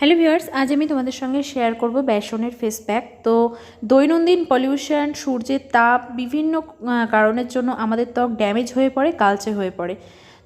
Hello viewers, আজ আমি তোমাদের সঙ্গে শেয়ার করব বেসনের ফেস প্যাক তো দৈনন্দিন পলিউশন সূর্যের তাপ, বিভিন্ন কারণের জন্য আমাদের ত্বক ড্যামেজ হয়ে পড়ে, কালচে হয়ে পড়ে।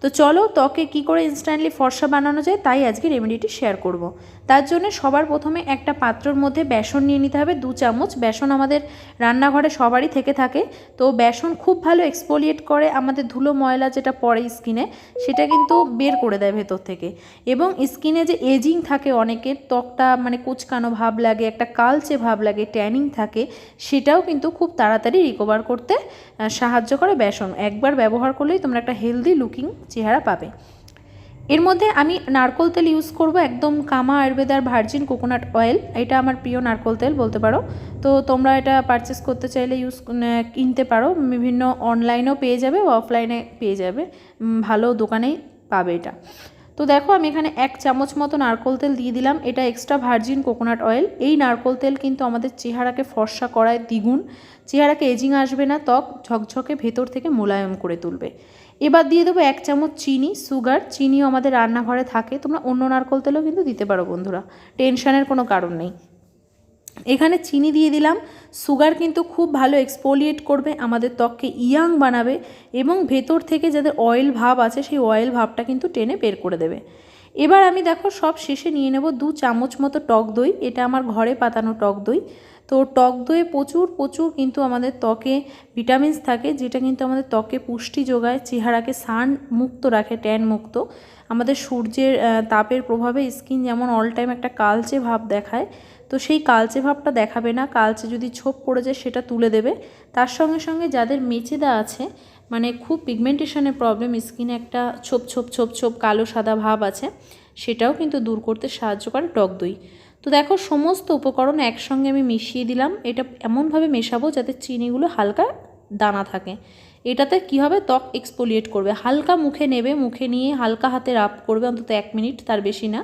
তো চলো ত্বকে কি করে ইনস্ট্যান্টলি ফর্সা বানানো যায় তাই আজকে রেমেডিটি শেয়ার করব। তার জন্য সবার প্রথমে একটা পাত্রর মধ্যে বেসন নিয়ে নিতে হবে, দু চামচ। বেসন আমাদের রান্নাঘরে সবারই থেকে থাকে। তো বেসন খুব ভালো এক্সপোলিয়েট করে আমাদের ধুলো ময়লা যেটা পড়ে স্কিনে সেটা কিন্তু বের করে দেয় ভেতর থেকে। এবং স্কিনে যে এজিং থাকে অনেকের ত্বকটা মানে কুচকানো ভাব লাগে, একটা কালচে ভাব লাগে ট্যানিং থাকে, সেটাও কিন্তু খুব তাড়াতাড়ি রিকভার করতে সাহায্য করে বেসন। একবার ব্যবহার করলেই তোমরা একটা হেলদি লুকিং চেহারা পাবে। এর মধ্যে আমি নারকোল তেল ইউজ করব, একদম কামা আয়ুর্বেদার ভার্জিন কোকোনাট অয়েল। এটা আমার প্রিয় নারকোল তেল বলতে পারো। তো তোমরা এটা পারচেস করতে চাইলে ইউজ কিনতে পারো। বিভিন্ন অনলাইনেও পেয়ে যাবে অফলাইনে পেয়ে যাবে। ভালো দোকানেই পাবে এটা। তো দেখো আমি এখানে এক চামচ মতো নারকোল তেল দিয়ে দিলাম। এটা এক্সট্রা ভার্জিন কোকোনাট অয়েল এই নারকোল তেল কিন্তু আমাদের চেহারাকে ফর্সা করায়, দ্বিগুণ। চেহারাকে এজিং আসবে না, ত্বক ঝকঝকে ভেতর থেকে মোলায়ম করে তুলবে। এবার দিয়ে দেবো এক চামচ চিনি, সুগার। চিনিও আমাদের রান্নাঘরে থাকে। তোমরা অন্য নারকোল তেলও কিন্তু দিতে পারো বন্ধুরা। টেনশানের কোনো কারণ নেই। এখানে চিনি দিয়ে দিলাম। সুগার কিন্তু খুব ভালো এক্সপোলিয়েট করবে, আমাদের ত্বককে ইয়াং বানাবে এবং ভেতর থেকে যাদের অয়েল ভাব আছে, সেই অয়েল ভাবটা কিন্তু টেনে বের করে দেবে। এবার আমি দেখো সব শেষে নিয়ে নেব দু চামচ মতো টক দই, এটা আমার ঘরে পাতানো টক দই। তো টক দইয়ে প্রচুর প্রচুর কিন্তু আমাদের ত্বকে ভিটামিনস থাকে, যেটা কিন্তু আমাদের ত্বকে পুষ্টি যোগায়, চেহারাকে সান মুক্ত রাখে ট্যান মুক্ত আমাদের সূর্যের তাপের প্রভাবে স্কিন যেমন অল টাইম একটা কালচে ভাব দেখায় তো সেই কালচে ভাবটা দেখাবে না। কালচে যদি ছোপ পড়ে যায় সেটা তুলে দেবে। তার সঙ্গে সঙ্গে যাদের মেচেদা আছে মানে খুব পিগমেন্টেশনের প্রবলেম স্কিনে একটা ছোপ ছোপ ছোপ ছোপ কালো সাদা ভাব আছে, সেটাও কিন্তু দূর করতে সাহায্য করে টক দই। তো দেখো সমস্ত উপকরণ একসঙ্গে আমি মিশিয়ে দিলাম। এটা এমনভাবে মেশাবো যাতে চিনিগুলো হালকা দানা থাকে। এটাতে কি হবে? ত্বক এক্সপোলিয়েট করবে। হালকা মুখে নেবে, মুখে নিয়ে হালকা হাতে রাব করবে, অন্তত এক মিনিট, তার বেশি না।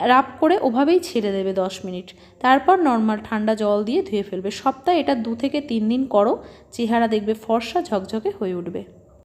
রাব করে ওভাবেই ছেড়ে দেবে দশ মিনিট। তারপর নর্মাল ঠান্ডা জল দিয়ে ধুয়ে ফেলবে। সপ্তাহে এটা দু থেকে তিন দিন করো। চেহারা দেখবে ফর্সা ঝকঝকে হয়ে উঠবে।